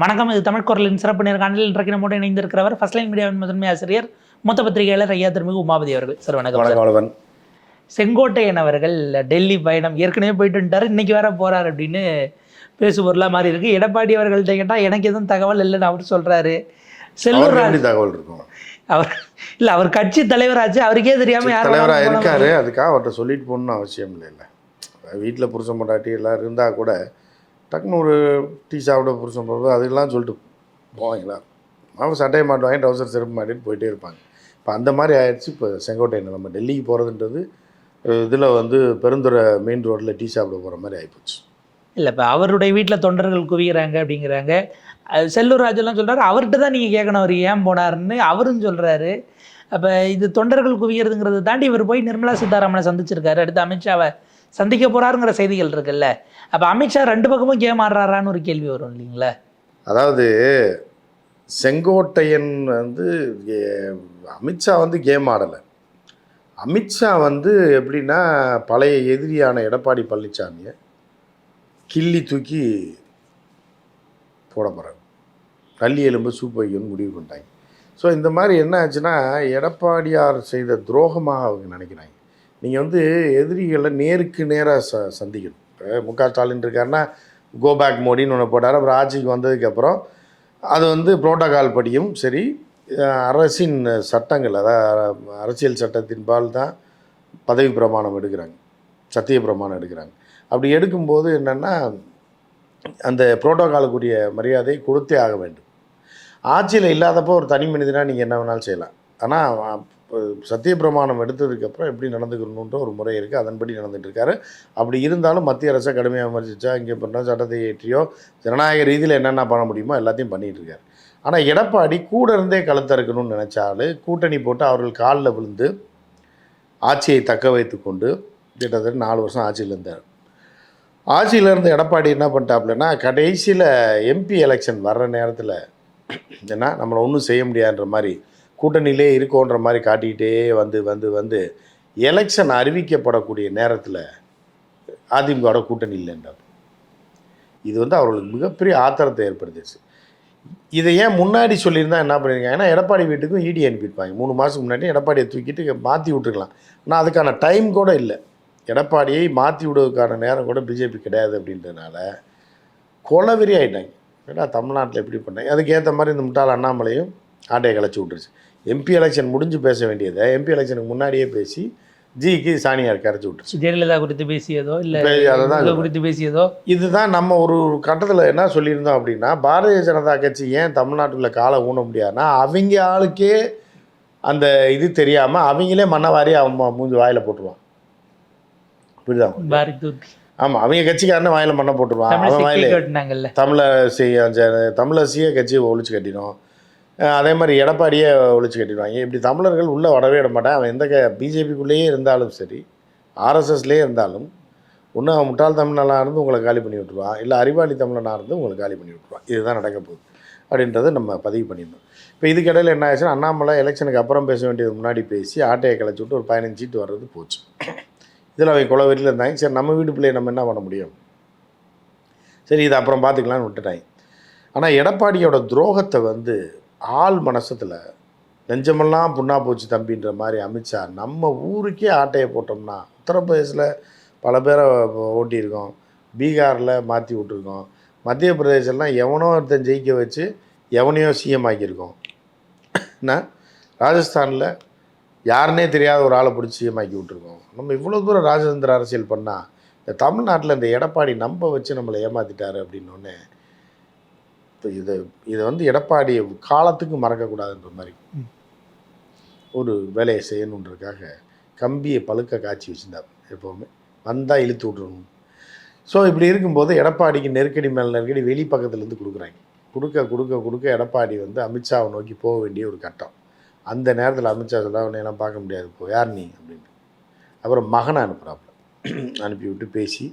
வணக்கம் இது தமிழ் குரலின் சிறப்பு நேர்காணலில் இன்றைக்கு நம்மோடு இணைந்திருக்கிறவர் ஃபர்ஸ்ட் லைன் மீடியாவின் முதன்மை ஆசிரியர் மூத்த பத்திரிகையாளர் ஐயா திருமிகு உமாபதி அவர்கள். சார் வணக்கம் செங்கோட்டையன் அவர்கள் டெல்லி பயணம் ஏற்கனவே போயிட்டு வந்துட்டாரு இன்னைக்கு வேற போறார் அப்படின்னு பேசு பொருளாக மாறி இருக்கு. எடப்பாடி அவர்கள்ட்ட கேட்டால் எனக்கு எதுவும் தகவல் இல்லைன்னு அவர் சொல்றாரு. செல்லூர் எப்படி தகவல் இருக்கும். அவர் இல்ல அவர் கட்சி தலைவராச்சு அவருக்கே தெரியாம யார் தலைவராக. இருக்காரு அதுக்காக அவர்கிட்ட சொல்லிட்டு போகணும்னு அவசியம் இல்லை. வீட்டில் புருஷன் பொண்டாட்டி எல்லாம் இருந்தால் கூட டக்குன்னு ஒரு டீ சாப்பிட புருஷன் போகிறது அதெல்லாம் சொல்லிட்டு போவாங்களா அவங்க சட்டையை மாட்டுவாங்க ட்ரௌசர் செருப்பு மாட்டிட்டு போயிட்டே இருப்பாங்க. இப்போ அந்த மாதிரி ஆயிடுச்சு. இப்போ செங்கோட்டை நம்ம டெல்லிக்கு போகிறதுன்றது இதில் வந்து பெருந்துறை மெயின் ரோட்டில் டீ சாப்பிட போகிற மாதிரி ஆகிப்போச்சு இல்லை இப்போ அவருடைய வீட்டில் தொண்டர்கள் குவிகிறாங்க அப்படிங்கிறாங்க. செல்லூர் ராஜெல்லாம் சொல்கிறாரு அவர்கிட்ட தான் நீங்கள் கேட்கணும் அவர் ஏன் போனாருன்னு அவரும் சொல்கிறாரு அப்போ இது தொண்டர்கள் குவிகிறதுங்கிறத தாண்டி இவர் போய் நிர்மலா சீதாராமனை சந்திச்சிருக்காரு. அடுத்து அமித்ஷாவை சந்திக்க போகிறாருங்கிற செய்திகள் இருக்குல்ல. அப்போ அமித்ஷா ரெண்டு பக்கமும் கேம் ஆடுறாரான்னு ஒரு கேள்வி வரும் இல்லைங்களா? அதாவது செங்கோட்டையன் வந்து அமித்ஷா வந்து கேம் ஆடலை அமித்ஷா வந்து எப்படின்னா பழைய எதிரியான எடப்பாடி பழனிசாமியை கிள்ளி தூக்கி போட போகிறார் கள்ளி எலும்பு சூப் வைக்கணும்னு முடிவு பண்ணிட்டாங்க. ஸோ இந்த மாதிரி என்ன ஆச்சுன்னா எடப்பாடியார் செய்த துரோகமாக அவங்க நினைக்கிறாங்க. நீங்கள் வந்து எதிரிகளை நேருக்கு நேராக ச சந்திக்கணும். இப்போ மு க ஸ்டாலின் இருக்காருன்னா கோபேக் மோடின்னு ஒன்று போட்டார். அப்புறம் ஆட்சிக்கு வந்ததுக்கப்புறம் அது வந்து புரோட்டோகால் படியும். சரி அரசின் சட்டங்கள் அதாவது அரசியல் சட்டத்தின்பால் தான் பதவி பிரமாணம் எடுக்கிறாங்க. சத்திய பிரமாணம் எடுக்கிறாங்க. அப்படி எடுக்கும்போது என்னென்னா அந்த புரோட்டோகாலுக்குரிய மரியாதை கொடுத்தே ஆக வேண்டும். ஆட்சியில் இல்லாதப்போ ஒரு தனி மனிதனாக நீங்கள் என்ன வேணாலும் செய்யலாம். ஆனால் சத்திய பிரமாணம் எடுத்ததுக்கப்புறம் எப்படி நடந்துக்கணுன்ற ஒரு முறை இருக்குது அதன்படி நடந்துகிட்டு இருக்காரு அப்படி இருந்தாலும் மத்திய அரசை கடுமையாக விமர்சித்தா இங்கே பண்ண சட்டத்தை ஏற்றியோ ஜனநாயக ரீதியில் என்னென்ன பண்ண முடியுமோ எல்லாத்தையும் பண்ணிகிட்டு இருக்காரு ஆனால் எடப்பாடி கூட இருந்தே கழுத்தறுக்கணும்னு நினச்சாலும் கூட்டணி போட்டு அவர்கள் காலில் விழுந்து ஆட்சியை தக்க வைத்து கொண்டு கிட்டத்தட்ட நாலு வருஷம் ஆட்சியில் இருந்தார். ஆட்சியில் இருந்த எடப்பாடி என்ன பண்ணிட்டாப்லன்னா கடைசியில் எம்பி எலெக்ஷன் வர்ற நேரத்தில் ஏன்னா நம்மளை ஒன்றும் செய்ய முடியாதுன்ற மாதிரி கூட்டணியிலே இருக்கோன்ற மாதிரி காட்டிக்கிட்டே வந்து வந்து வந்து எலெக்ஷன் அறிவிக்கப்படக்கூடிய நேரத்தில் அதிமுகவோட கூட்டணி இல்லைன்றார் இது வந்து அவர்களுக்கு மிகப்பெரிய ஆத்திரத்தை ஏற்படுத்திடுச்சு. இதை ஏன் முன்னாடி சொல்லியிருந்தா என்ன பண்ணியிருக்காங்க ஏன்னா எடப்பாடி வீட்டுக்கும் இடி அனுப்பியிருப்பாங்க. மூணு மாதத்துக்கு முன்னாடி எடப்பாடியை தூக்கிட்டு மாற்றி விட்டுருக்கலாம். ஆனால் அதுக்கான டைம் கூட இல்லை. எடப்பாடியை மாற்றி விடுவதற்கான நேரம் கூட பிஜேபி கிடையாது அப்படின்றதுனால கொலவெறி ஆகிட்டாங்க ஏன்னா தமிழ்நாட்டில் எப்படி பண்ணாங்க? அதுக்கேற்ற மாதிரி இந்த முட்டாள் அண்ணாமலையும் ஆட்டையை கலைச்சி விட்டுருச்சு. எம்பி எலெக்ஷன் முடிஞ்சு பேச வேண்டியதை எம்பி எலெக்ஷனுக்கு முன்னாடியே பேசி ஜிக்கு சாணியார் கரைச்சி விட்டுருச்சு. ஜெயலலிதா குறித்து பேசியதோ இல்ல இவங்க குறித்து பேசியதோ? இதுதான் நம்ம ஒரு கட்டத்தில் என்ன சொல்லியிருந்தோம் அப்படின்னா பாரதிய ஜனதா கட்சி ஏன் தமிழ்நாட்டுல காலை ஊன முடியாதுன்னா அவங்க ஆளுக்கே அந்த இது தெரியாமல் அவங்களே மண்ணவாரி அவன் மூஞ்சி வாயில் போட்டுருவான். புரியுதா? ஆமாம் அவங்க கட்சிக்காரனே வாயில் மண்ணை போட்டுருவான். தமிழ் அவன் வாயில கட்டினாங்கல்ல. தமிழரசி தமிழரசியே கட்சியை ஒழிச்சு கட்டிடும் அஹ் அதே மாதிரி எடப்பாடியே ஒழிச்சு கட்டிடுவாங்க. இப்படி தமிழர்கள் உள்ளே வரவே விட மாட்டான் அவன் எந்த க பிஜேபிக்குள்ளேயே இருந்தாலும் சரி ஆர்எஸ்எஸ்லேயே இருந்தாலும் ஒன்று அவன் முட்டாள் தமிழனாக இருந்து உங்களை காலி பண்ணி விட்டுருவான். இல்லை அறிவாளி தமிழனாக இருந்து உங்களை காலி பண்ணி விட்டுருவான். இதுதான் நடக்க போகுது அப்படின்றத நம்ம பதிவு பண்ணியிருந்தோம் இப்போ இதுக்கிடையில் என்ன ஆச்சுன்னா அண்ணாமலை எலெக்ஷனுக்கு அப்புறம் பேச வேண்டியது முன்னாடி பேசி ஆட்டையை கிளச்சி விட்டு ஒரு பதினஞ்சு சீட்டு வர்றது போச்சு. இதில் அவங்க வீட்டில் இருந்தாங்க. சரி நம்ம வீட்டு பிள்ளையை நம்ம என்ன பண்ண முடியும்? சரி இதை அப்புறம் பார்த்துக்கலான்னு விட்டுட்டாங்க. ஆனால் எடப்பாடியோட துரோகத்தை வந்து ஆள் மனசத்தில் நெஞ்சமெல்லாம் புண்ணா போச்சு தம்பின்ற மாதிரி அமித்ஷா நம்ம ஊருக்கே ஆட்டையை போட்டோம்னா உத்தரப்பிரதேசில் பல பேரை ஓட்டியிருக்கோம் பீகாரில் மாற்றி விட்டுருக்கோம் மத்திய பிரதேசம்லாம் எவனோ ஒருத்தன் ஜெயிக்க வச்சு எவனையோ சிஎம் ஆக்கியிருக்கோம். என்ன? ராஜஸ்தானில் யாருன்னே தெரியாத ஒரு ஆளை பிடிச்சி சிஎம் ஆக்கி விட்ருக்கோம் நம்ம இவ்வளோ தூரம் ராஜதந்திர அரசியல் பண்ணால் இந்த தமிழ்நாட்டில் இந்த எடப்பாடி நம்ப வச்சு நம்மளை ஏமாற்றிட்டாரு அப்படின்னோடனே இதை இதை வந்து எடப்பாடி காலத்துக்கு மறக்கக்கூடாதுன்ற மாதிரி. ஒரு வேலையை செய்யணுன்றதுக்காக கம்பியை பழுக்க காய்ச்சி வச்சுருந்தார் எப்போவுமே. வந்தால் இழுத்து விட்றணும் ஸோ இப்படி இருக்கும்போது எடப்பாடிக்கு நெருக்கடி மேல் நெருக்கடி வெளி பக்கத்துலேருந்து கொடுக்குறாங்க. கொடுக்க கொடுக்க கொடுக்க எடப்பாடி வந்து அமித்ஷாவை நோக்கி போக வேண்டிய ஒரு கட்டம். அந்த நேரத்தில் அமித்ஷா சொல்ல எல்லாம் பார்க்க முடியாது இப்போ யார் நீ? அப்படின்ட்டு அப்புறம் மகனை அனுப்புகிறாப்புல அனுப்பி விட்டு பேசி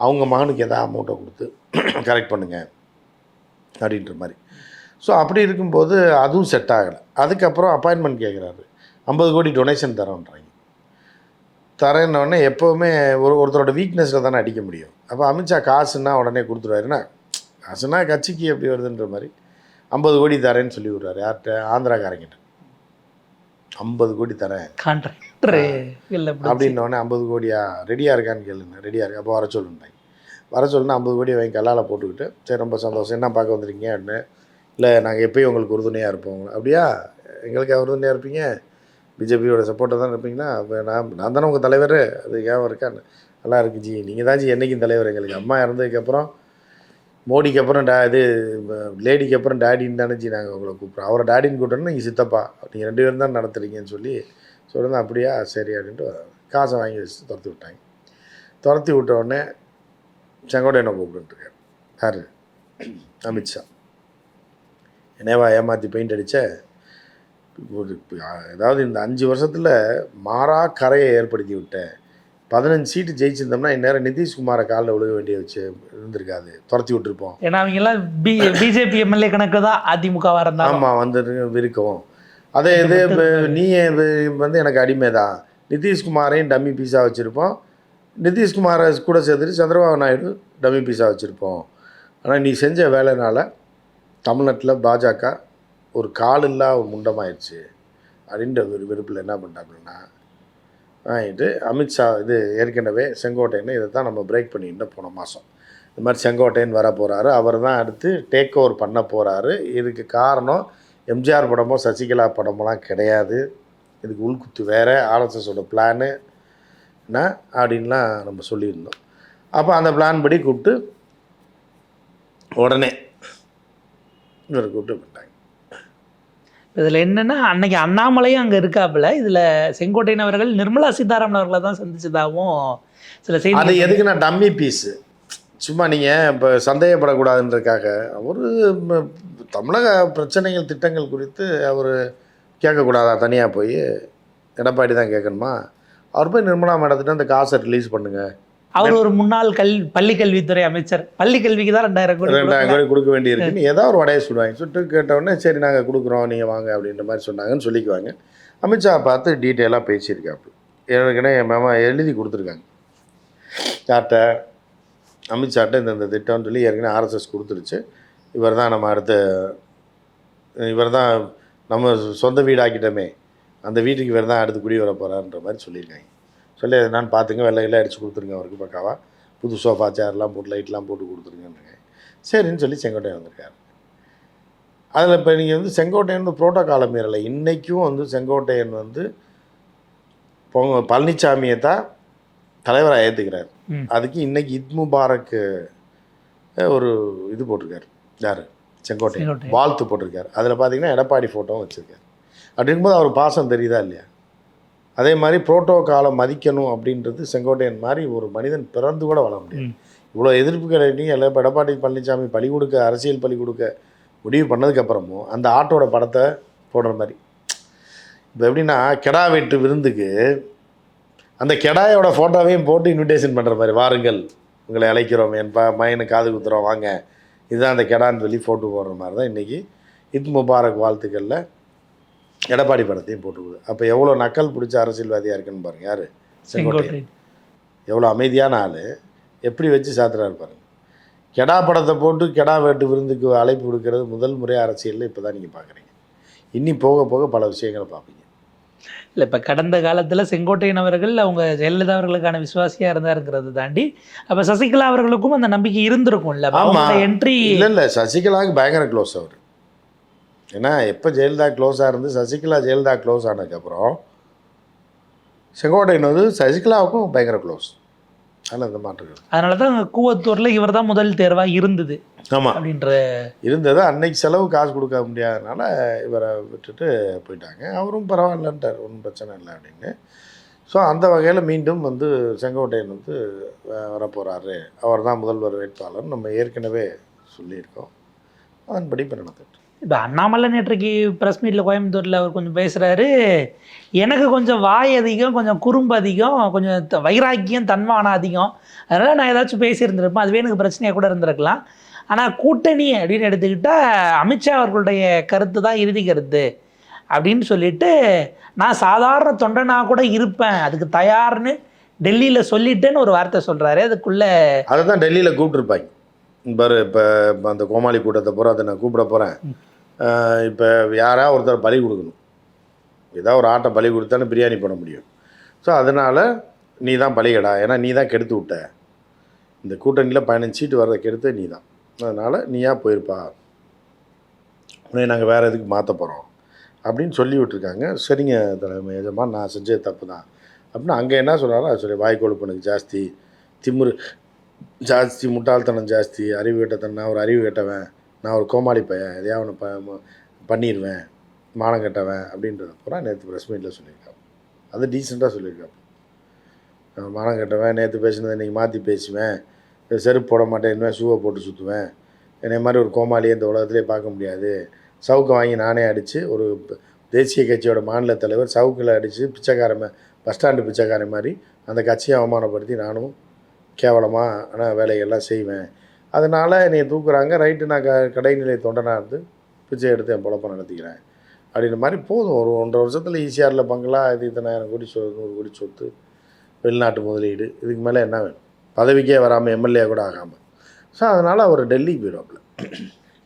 அவங்க மகனுக்கு எதாவது அமௌண்ட்டை கொடுத்து கரெக்ட் பண்ணுங்க. அப்படின்ற மாதிரி ஸோ அப்படி இருக்கும்போது அதுவும் செட் ஆகலை. அதுக்கப்புறம் அப்பாயின்மெண்ட் கேட்குறாரு ஐம்பது கோடி டொனேஷன் தரோன்றாங்க தரேன்னொடனே எப்போவுமே ஒரு ஒருத்தரோட வீக்னஸில் தானே அடிக்க முடியும். அப்போ அமித்ஷா காசுன்னா உடனே கொடுத்துருவாருன்னா காசுனா கட்சிக்கு எப்படி வருதுன்ற மாதிரி ஐம்பது கோடி தரேன்னு சொல்லி விட்றாரு. யார்கிட்ட? ஆந்திராக்காரங்கிட்ட. ஐம்பது கோடி தரேன் கான்ட்ராக்டர் இல்லை அப்படின்னோடனே ஐம்பது கோடியா? ரெடியாக இருக்கான்னு கேளுங்க. ரெடியாக இருக்கு. அப்போ வர சொல்லுண்டாங்க வர சொல்லுன்னா ஐம்பது கோடி வாங்கி கல்லால் போட்டுக்கிட்டு சரி ரொம்ப சந்தோஷம். என்ன பார்க்க வந்துருக்கீங்க அப்படின்னு. இல்லை நாங்கள் எப்பயும் உங்களுக்கு உறுதுணையாக இருப்போம். அப்படியா? எங்களுக்கு உறுதுணையாக இருப்பீங்க? பிஜேபியோட சப்போர்ட்டாக தான் இருப்பீங்கன்னா அப்போ நான் நான் தானே உங்கள் தலைவர்? அது ஏன் இருக்கான்னு நல்லா இருக்கு ஜி. நீங்கள் தான் ஜி என்றைக்கும் தலைவர் எங்களுக்கு. அம்மா இறந்ததுக்கப்புறம் மோடிக்கு அப்புறம் டா இது லேடிக்கு அப்புறம் டேடின்னு தானே ஜி நாங்கள் உங்களை கூப்பிட்றோம். அவரை டேடின்னு கூப்பிட்டோன்னா நீங்கள் சித்தப்பா. நீங்கள் ரெண்டு பேரும் தான் நடத்துறீங்கன்னு சொல்லி சொல்லுங்க அப்படியா? சரி அப்படின்ட்டு காசை வாங்கி வச்சு துரத்தி விட்டாங்க. துரத்தி விட்ட உடனே செங்கோட்டையனை கூப்பிட்டுருக்காரு யார்? அமித்ஷா என்னேவா ஏமாற்றி பெயிண்ட் அடித்த ஒரு அதாவது இந்த அஞ்சு வருஷத்தில் மாறா கரையை ஏற்படுத்தி விட்டேன் பதினஞ்சு சீட்டு ஜெயிச்சிருந்தோம்னா இந்நேரம் நிதிஷ்குமாரை காலில் விழுக வேண்டிய வச்சு இருந்திருக்காது. துரத்தி விட்டுருப்போம். ஏன்னா அவங்க எல்லாம் பி பிஜேபி எம்எல்ஏ கணக்கு தான் அதிமுகவா இருந்தாலும். ஆமாம் வந்துட்டு விருக்கம் அதே இது நீ வந்து எனக்கு அடிமை தான் நிதிஷ்குமாரையும் டம்மி பீஸாக வச்சுருப்போம். நிதிஷ்குமாரை கூட சேர்த்துட்டு சந்திரபாபு நாயுடு டம்மி பீஸாக வச்சுருப்போம். ஆனால் நீ செஞ்ச வேலைனால் தமிழ்நாட்டில் பாஜக ஒரு கால் இல்லாத ஒரு முண்டமாயிடுச்சு அப்படின்ற ஒரு வெறுப்பில் என்ன பண்ணிட்டாங்கன்னா வாங்கிட்டு அமித்ஷா இது ஏற்கனவே செங்கோட்டையன் இதை தான் நம்ம பிரேக் பண்ணிட்டு போன மாதம் இந்த மாதிரி செங்கோட்டையன் வர போகிறாரு அவர் தான் அடுத்து டேக் ஓவர் பண்ண போகிறாரு இதுக்கு காரணம் எம்ஜிஆர் படமோ சசிகலா படமோலாம் கிடையாது. இதுக்கு உள்குத்து வேறு ஆர்எஸ்எஸோட பிளானு என்ன அப்படின்லாம் நம்ம சொல்லியிருந்தோம். அப்போ அந்த பிளான் படி கூப்பிட்டு உடனே இவரை கூப்பிட்டு பண்ணிட்டாங்க இதுல என்னன்னா அன்னைக்கு அண்ணாமலையும் அங்க இருக்காப்புல. இதுல செங்கோட்டையன் அவர்கள் நிர்மலா சீதாராமன் அவர்களை தான் சந்திச்சதாகவும் சில அது செய்தி எதுக்கு நான் டம்மி பீஸு சும்மா நீங்கள் இப்போ சந்தேகப்படக்கூடாதுன்றதுக்காக அவர் தமிழக பிரச்சனைகள் திட்டங்கள் குறித்து அவர் கேட்கக்கூடாதா? தனியாக போய் எடப்பாடி தான் கேட்கணுமா? அவர் போய் நிர்மலா மேடத்திட்ட அந்த காசை ரிலீஸ் பண்ணுங்க. அவர் ஒரு முன்னாள் கல் பள்ளி கல்வித்துறை அமைச்சர். பள்ளி கல்விக்கு தான் ரெண்டாயிரம் கோடி ரெண்டாயிரம். கோடி கொடுக்க வேண்டியிருக்குன்னு ஏதாவது ஒரு வடையை சொல்லுவாங்க சுட்டு கேட்டவுடனே சரி நாங்கள் கொடுக்குறோம் நீங்கள் வாங்க அப்படின்ற மாதிரி சொன்னாங்கன்னு சொல்லிக்குவாங்க. அமித்ஷா பார்த்து டீட்டெயிலாக பேசியிருக்காப்பு ஏற்கனவே என் மாமா எழுதி கொடுத்துருக்காங்க. யார்கிட்ட? அமித்ஷாட்ட இந்த திட்டம்னு சொல்லி ஏற்கனவே ஆர்எஸ்எஸ் கொடுத்துருச்சு. இவர் தான் நம்ம அடுத்த இவர் தான் நம்ம சொந்த வீடாக்கிட்டோமே. அந்த வீட்டுக்கு இவர் தான் அடுத்து குடி வர போகிறாருன்ற மாதிரி சொல்லியிருக்காங்க. சொல்லி நான் பார்த்துங்க வெள்ளையெல்லாம் அடித்து கொடுத்துருங்க அவருக்கு பக்காவா. புது சோஃபா சேர்லாம் போட்டு லைட்லாம் போட்டு கொடுத்துருங்கன்னு சரின்னு சொல்லி செங்கோட்டையன் வந்திருக்காரு. அதில் இப்போ நீங்கள் வந்து செங்கோட்டையன் வந்து புரோட்டோகால மீறலை. இன்றைக்கும் வந்து செங்கோட்டையன் வந்து பொங்க பழனிசாமியை தான் தலைவராக ஏற்றுக்கிறார். அதுக்கு இன்னைக்கு இத் முபாரக்கு ஒரு இது போட்டிருக்காரு. யார்? செங்கோட்டையன். செங்கோட்டையன். வாழ்த்து போட்டிருக்காரு. அதில் பார்த்தீங்கன்னா எடப்பாடி ஃபோட்டோவும் வச்சுருக்காரு. அப்படிங்கும்போது அவர் பாசம் தெரியுதா இல்லையா? அதே மாதிரி புரோட்டோகாலை மதிக்கணும் அப்படின்றது செங்கோட்டையன் மாதிரி ஒரு மனிதன் பிறந்து கூட வளர முடியாது. ம். இவ்வளோ எதிர்ப்புகளை நீ எல்லாம் இப்போ எடப்பாடி பழனிசாமி பலி கொடுக்க அரசியல் பலி கொடுக்க முடிவு பண்ணதுக்கப்புறமும் அந்த ஆட்டோட படத்தை போடுற மாதிரி. இப்போ எப்படின்னா கெடா வெட்டு விருந்துக்கு அந்த கெடாயோட ஃபோட்டோவையும் போட்டு இன்விடேஷன் பண்ணுற மாதிரி வாருங்கள் உங்களை அழைக்கிறோம் என் ப மயனு காது குத்துறோம் வாங்க. இதுதான் அந்த கெடான்னு சொல்லி ஃபோட்டோ போடுற மாதிரி தான் இன்றைக்கி இத் முபாரக் வாழ்த்துக்களில் எடப்பாடி படத்தையும் போட்டுக்குது அப்போ எவ்வளோ நக்கல் பிடிச்ச அரசியல்வாதியாக இருக்குன்னு பாருங்க யார்? செங்கோட்டையன். எவ்வளோ அமைதியான ஆள். எப்படி வச்சு சாத்துறாரு பாருங்க. கெடா படத்தை போட்டு கெடா வேட்டு விருந்துக்கு அழைப்பு கொடுக்கறது முதல் முறை அரசியலில் இப்போ தான் நீங்கள் பார்க்குறீங்க இன்னி போக போக பல விஷயங்களை பார்ப்பீங்க இல்லை இப்போ கடந்த காலத்தில் செங்கோட்டையன் அவர்கள் அவங்க ஜெயலலிதா அவர்களுக்கான விசுவாசியாக இருந்தாருங்கிறது தாண்டி அப்போ சசிகலா அவர்களுக்கும் அந்த நம்பிக்கை ஆமா. அவங்களோட என்ட்ரி இல்லை இல்லை. சசிகலாவுக்கு பயங்கர க்ளோஸ் அவர். ஏன்னா எப்போ ஜெயலலிதா க்ளோஸாக இருந்து சசிகலா ஜெயலலிதா க்ளோஸ் ஆனதுக்கப்புறம் செங்கோட்டையன் வந்து சசிகலாவுக்கும் பயங்கர க்ளோஸ் அதில் அந்த மாற்றம் அதனால தான் கூவத்தூரில் இவர் தான் முதல் தேர்வாக இருந்தது ஆமாம் அப்படின்ற இருந்தது. அன்னைக்கு செலவு காசு கொடுக்க முடியாதனால இவரை விட்டுட்டு போயிட்டாங்க. அவரும் பரவாயில்லன்ட்டார். ஒன்றும் பிரச்சனை இல்லை அப்படின்னு. ஸோ அந்த வகையில் மீண்டும் வந்து செங்கோட்டையன் வந்து வரப்போகிறாரு அவர் தான் முதல்வர் வேட்பாளர் நம்ம ஏற்கனவே சொல்லியிருக்கோம். அதன்படி இப்போ நடந்துட்டு இப்போ அண்ணாமலை நேற்றைக்கு ப்ரெஸ் மீட்டில் கோயம்புத்தூரில் அவர் கொஞ்சம் பேசுகிறாரு எனக்கு கொஞ்சம் வாய் அதிகம் கொஞ்சம் குறும்பு அதிகம் கொஞ்சம் வைராக்கியம் தன்மானம் அதிகம். அதனால் நான் ஏதாச்சும் பேசியிருந்திருப்பேன். அதுவே எனக்கு பிரச்சனையாக கூட இருந்திருக்கலாம். ஆனால் கூட்டணி அப்படின்னு எடுத்துக்கிட்டால் அமித்ஷா அவர்களுடைய கருத்து தான் இறுதி கருத்து அப்படின்னு சொல்லிட்டு நான் சாதாரண தொண்டனாக கூட இருப்பேன். அதுக்கு தயார்னு டெல்லியில் சொல்லிட்டேன்னு ஒரு வார்த்தை சொல்கிறாரு அதுக்குள்ளே அதை தான் டெல்லியில் கூப்பிட்டுருப்பாங்க. பாரு இப்போ அந்த கோமாளி கூட்டத்தை பூரா அதை நான் கூப்பிட போகிறேன் இப்போ யாராக ஒருத்தர் பலி கொடுக்கணும். ஏதாவது ஒரு ஆட்டை பலி கொடுத்தாலும் பிரியாணி பண்ண முடியும். ஸோ அதனால் நீ தான் பலிகடா. ஏன்னா நீ தான் கெடுத்து விட்ட. இந்த கூட்டணியில் பதினஞ்சு சீட்டு வர்றதை கெடுத்து நீ தான் அதனால் நீயா போயிருப்பா. உடனே நாங்கள் வேறு எதுக்கு மாற்ற போகிறோம் அப்படின்னு சொல்லி விட்டுருக்காங்க. சரிங்க தலைமை எஜமா நான் செஞ்சது தப்பு தான் அப்படின்னு அங்கே என்ன சொல்கிறாரோ அது சொல்லி வாய் கொழுப்பனுக்கு ஜாஸ்தி. திமுரு ஜாஸ்தி முட்டாள்தனம் ஜாஸ்தி. அறிவு கெட்டத்தனா நான் ஒரு அறிவு கெட்டவன். நான் ஒரு கோமாளி பையன் எதையா ஒன்று ப பண்ணிடுவேன் மானம் கெட்டவன் அப்படின்றது பூரா நேற்று ப்ரெஸ் மீட்டில் சொல்லியிருக்கான் அது டீசெண்டாக சொல்லியிருக்கான் நான் மானம் கட்டுவேன் நேற்று பேசினதை இன்றைக்கி மாற்றி பேசுவேன் செருப்பு போட மாட்டேன் இனிமேல் ஷூவை போட்டு சுற்றுவேன் என்னை மாதிரி ஒரு கோமாளியை இந்த உலகத்திலே பார்க்க முடியாது. சவுக்கு வாங்கி நானே அடித்து ஒரு தேசிய கட்சியோட மாநில தலைவர் சவுக்கில் அடித்து பிச்சைக்காரன் பஸ் ஸ்டாண்டு பிச்சைக்காரன் மாதிரி அந்த கட்சியை அவமானப்படுத்தி நானும் கேவலமான வேலைகள்லாம் செய்வேன். அதனால் என்னை தூக்குறாங்க. ரைட்டு நான் க கடைநிலை தொண்டனாக இருந்து பிச்சை எடுத்து என் பொழப்ப நடத்திக்கிறேன். அப்படின்ற மாதிரி போதும். ஒரு ஒன்றரை வருஷத்தில் ஈசிஆரில் பங்களா இது இத்தனாயிரம் கோடி சொ நூறு கோடி சொத்து வெளிநாட்டு முதலீடு இதுக்கு மேலே என்ன வேணும்? பதவிக்கே வராமல் எம்எல்ஏ கூட ஆகாமல் ஸோ அதனால் அவர் டெல்லிக்கு போயிடுவாப்புல.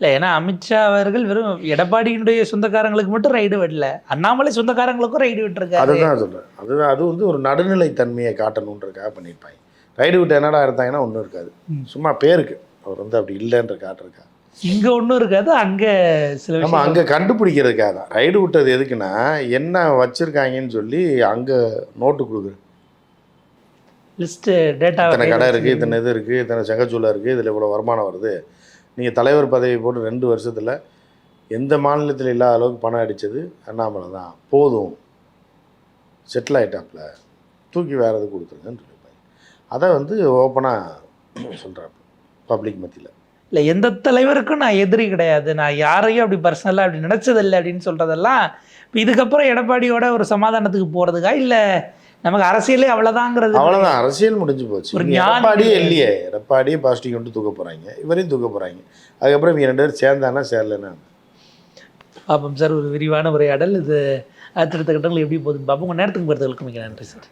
இல்லை ஏன்னா அமித்ஷா அவர்கள் வெறும் எடப்பாடியினுடைய சொந்தக்காரங்களுக்கு மட்டும் ரைடு விடல. அண்ணாமலை சொந்தக்காரங்களுக்கும் ரைடு விட்டுருக்காரு. அதுதான் சொல்கிறேன் அதுதான் அது வந்து ஒரு நடுநிலைத்தன்மையை காட்டணுன்றதுக்காக பண்ணியிருப்பாங்க. ரைடு விட்டு என்னடா எடுத்தாங்கன்னா ஒன்றும் இருக்காது. சும்மா பேருக்கு. அவர் வந்து அப்படி இல்லைன்ற காட்டுறக்கா இங்க ஒண்ணும் இருக்காது அங்க சில நம்ம அங்கே கண்டுபிடிக்கிறதுக்காக தான். ரைடு விட்டது எதுக்குன்னா என்ன வச்சுருக்காங்கன்னு சொல்லி அங்கே நோட்டு டேட்டா இத்தனை கடை இருக்குது இத்தனை இது இருக்குது இத்தனை செங்கச்சூளை இருக்குது இதில் இவ்வளோ வருமானம் வருது. நீங்கள் தலைவர் பதவி போட்டு ரெண்டு வருஷத்தில் எந்த மாநிலத்தில் இல்லாத அளவுக்கு பணம் அடித்தது அண்ணாமலை தான். போதும். செட்டில் ஆகிட்டாப்புல தூக்கி வேறு எது கொடுத்துருங்கன்னு சொல்லியிருப்பாங்க அதை வந்து ஓப்பனாக சொல்கிறாப்பு பப்ளிக் மத்தியில். இல்லை எந்த தலைவருக்கும் நான் எதிரி கிடையாது. நான் யாரையும் அப்படி பர்சனலாக அப்படி நினச்சதில்லை அப்படின்னு சொல்கிறதெல்லாம் இப்போ இதுக்கப்புறம் எடப்பாடியோட ஒரு சமாதானத்துக்கு போகிறதுக்கா இல்லை நமக்கு அரசியலே அவ்வளோதாங்கிறது அவ்வளோதான் அரசியல் முடிஞ்சு போச்சு. ஒரு எடப்பாடியே இல்லையே. எடப்பாடியே பாசிட்டிவ் கொண்டு தூக்க போகிறாங்க இவரையும் தூக்க போகிறாங்க அதுக்கப்புறம் இவங்க ரெண்டு பேரும் சேர்ந்தானா சேரலன்னா? பார்ப்போம் சார் ஒரு விரிவான உரையாடல். இது அடுத்தடுத்த கட்டங்கள் எப்படி போகுதுன்னு பார்ப்போம் உங்கள் நேரத்துக்கு பொறுத்தவரைக்கும் மிக நன்றி சார்.